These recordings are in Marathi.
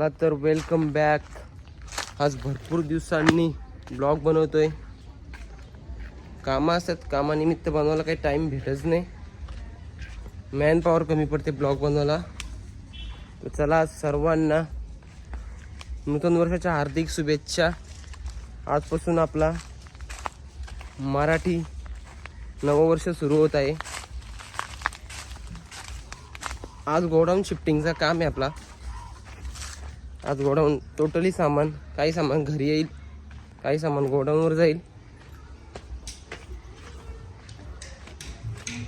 चला तर वेलकम बॅक आज भरपूर दिवसांनी ब्लॉग बनवतोय. कामं असतात कामानिमित्त बनवायला काही टाईम भेटच नाही. मॅन पॉवर कमी पडते ब्लॉग बनवायला. तर चला सर्वांना नूतन वर्षाच्या हार्दिक शुभेच्छा. आजपासून आपला मराठी नववर्ष सुरू होत आहे. आज गोडाऊन शिफ्टिंगचं काम आहे आपला. आज गोडाऊन टोटली सामान काही सामान घरी येईल काही सामान गोडाऊनवर जाईल.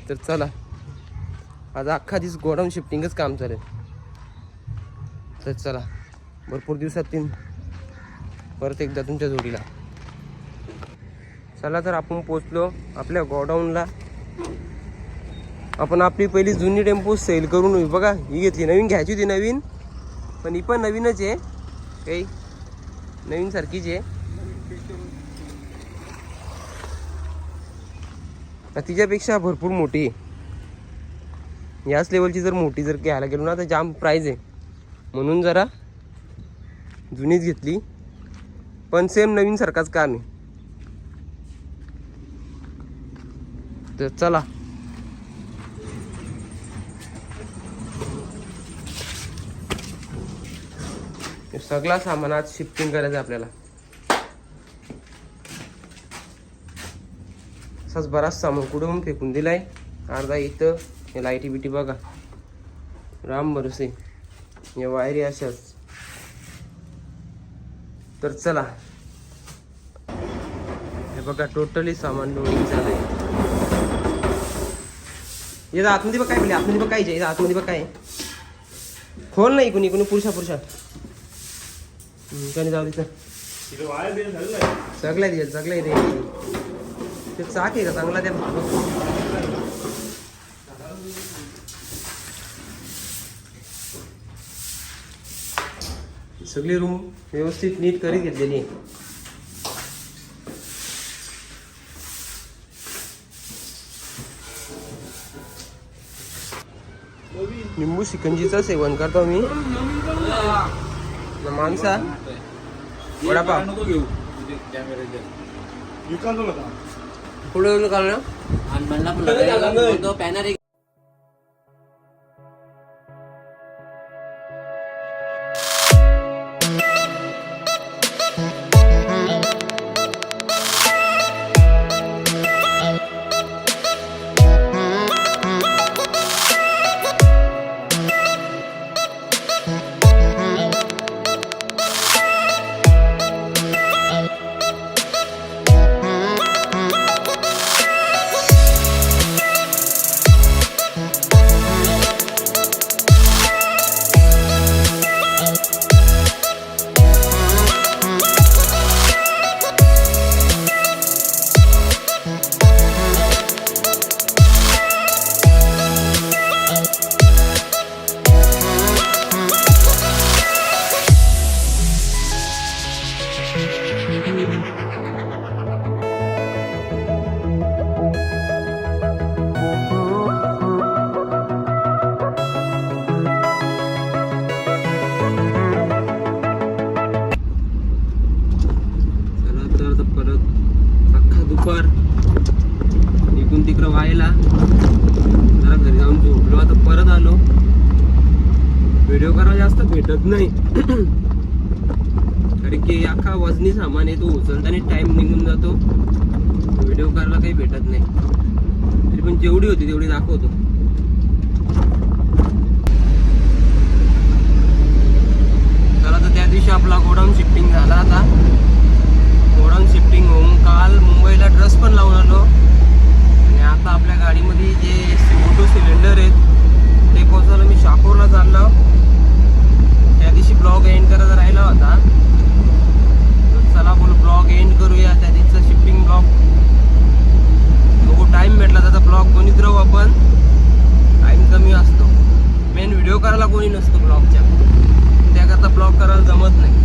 तर चला आज अख्खा दिवस गोडाऊन शिफ्टिंगच काम चालेल. तर चला भरपूर दिवसातून परत एकदा तुमच्या जोडीला. चला तर आपण पोचलो आपल्या गोडाऊनला. आपण आपली पहिली जुनी टेम्पो सेल करून बघा ही घेतली नवीन घ्यायची होती नवीन. पण ही पण नवीनच आहे. काही नवीन सारखीच आहे. तिच्यापेक्षा भरपूर मोठी आहे. याच लेवलची जर मोठी जर घ्यायला गेलो ना तर जाम प्राईज आहे. म्हणून जरा जुनीच घेतली. पण सेम नवीन सारखाच काम आहे. तर चला. सगळा सामान आज शिफ्टिंग करायचं आहे आपल्याला. असाच बराच सामान कुठून फेकून दिलाय? अर्धा इथं हे लाईटी बिटी बघा. राम भरोसे. या वायरी अशाच. तर चला. हे बघा टोटली सामान लोडिंग झालंय. येतं आतमध्ये बघ काय म्हणजे आतमध्ये बघ काय आतमध्ये बघ काय? खोल नाही कुणी कोणी पुरुषा पुरुषा कधी जाऊ तिथं. सगळ्या दिवस सगळ्या रे ते चाक आहे का? चांगला त्या सगळी रूम व्यवस्थित नीट करीत घेतलेली आहे लिंबू शिकंजीचं सेवन करतो मी माणसा. वडापाव. पुढे काढलं. आणि म्हणला पण पॅनर व्हिडिओ जास्त भेटत नाही. कारण की अख्खा वजनी सामान आहे तो उचलताना टाइम निघून जातो. व्हिडिओ करायला काही भेटत नाही. तरी पण जेवढी होती तेवढी दाखवतो. चला तर त्या दिवशी आपला गोडाऊन शिफ्टिंग झाला आता. नसतो ब्लॉगच्या त्याकरता ब्लॉग करायला जमत नाही.